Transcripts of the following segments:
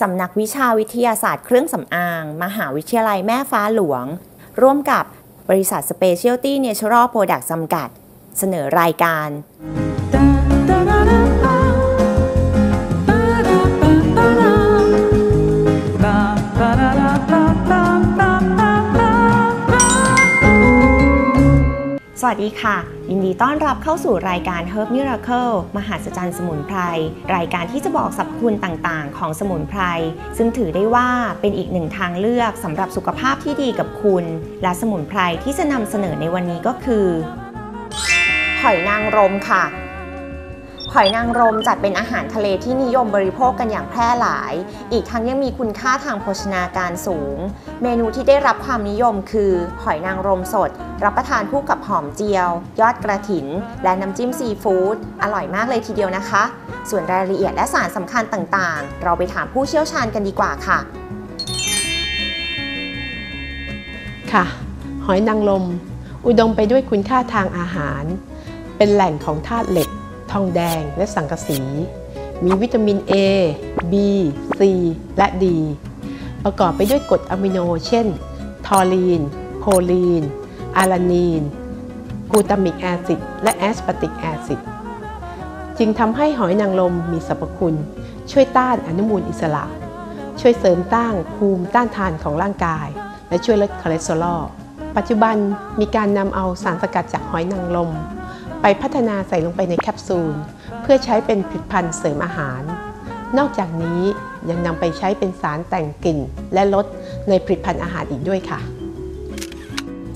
สำนักวิชาวิทยาศาสตร์เครื่องสำอาง มหาวิทยาลัยแม่ฟ้าหลวง ร่วมกับบริษัท Specialty Natural Product จำกัด เสนอรายการ สวัสดีค่ะ ยินดีต้อนรับเข้าสู่รายการ Herb Miracle มหาสจรรย์สมุนไพร รายการที่จะบอกสรรพคุณต่างๆ ของสมุนไพร ซึ่งถือได้ว่าเป็นอีกหนึ่งทางเลือกสำหรับสุขภาพที่ดีกับคุณ และสมุนไพรที่จะนำเสนอในวันนี้ก็คือหอยนางรมค่ะ หอยนางรมจัดเป็นอาหารทะเลที่นิยมบริโภคกันอย่างแพร่หลาย อีกทั้งยังมีคุณค่าทางโภชนาการสูง เมนูที่ได้รับความนิยมคือ หอยนางรมสด รับประทานคู่กับหอมเจียว ยอดกระถิน และน้ำจิ้มซีฟู้ด อร่อยมากเลยทีเดียวนะคะ ส่วนรายละเอียดและสารสำคัญต่างๆ เราไปถามผู้เชี่ยวชาญกันดีกว่าค่ะ ค่ะ หอยนางรมอุดมไปด้วยคุณค่าทางอาหาร เป็นแหล่งของธาตุเหล็ก ทองแดง และสังกะสี มีวิตามิน A B C และ D ประกอบไปด้วยกรดอะมิโน เช่น ทอรีนโพลีน อาลานีน กูตามิกแอซิด และแอสปาติกแอซิด จึงทำให้หอยนางรมมีสรรพคุณ ช่วยต้านอนุมูลอิสระ ช่วยเสริมต้านภูมิต้านทานของร่างกาย และช่วยลดคอเลสเตอรอล ปัจจุบันมีการนำเอาสารสกัดจากหอยนางรม ไปพัฒนาใส่ลงไปในแคปซูล เพื่อใช้เป็นผลิตภัณฑ์เสริมอาหาร นอกจากนี้ยังนำไปใช้เป็นสารแต่งกลิ่น และลดในผลิตภัณฑ์อาหารอีกด้วยค่ะ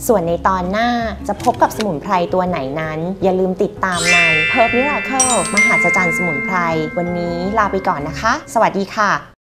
ส่วนในตอนหน้าจะพบกับสมุนไพรตัวไหนนั้น อย่าลืมติดตามใน Herb Miracle มหาจรรย์สมุนไพร วันนี้ลาไปก่อนนะคะ สวัสดีค่ะ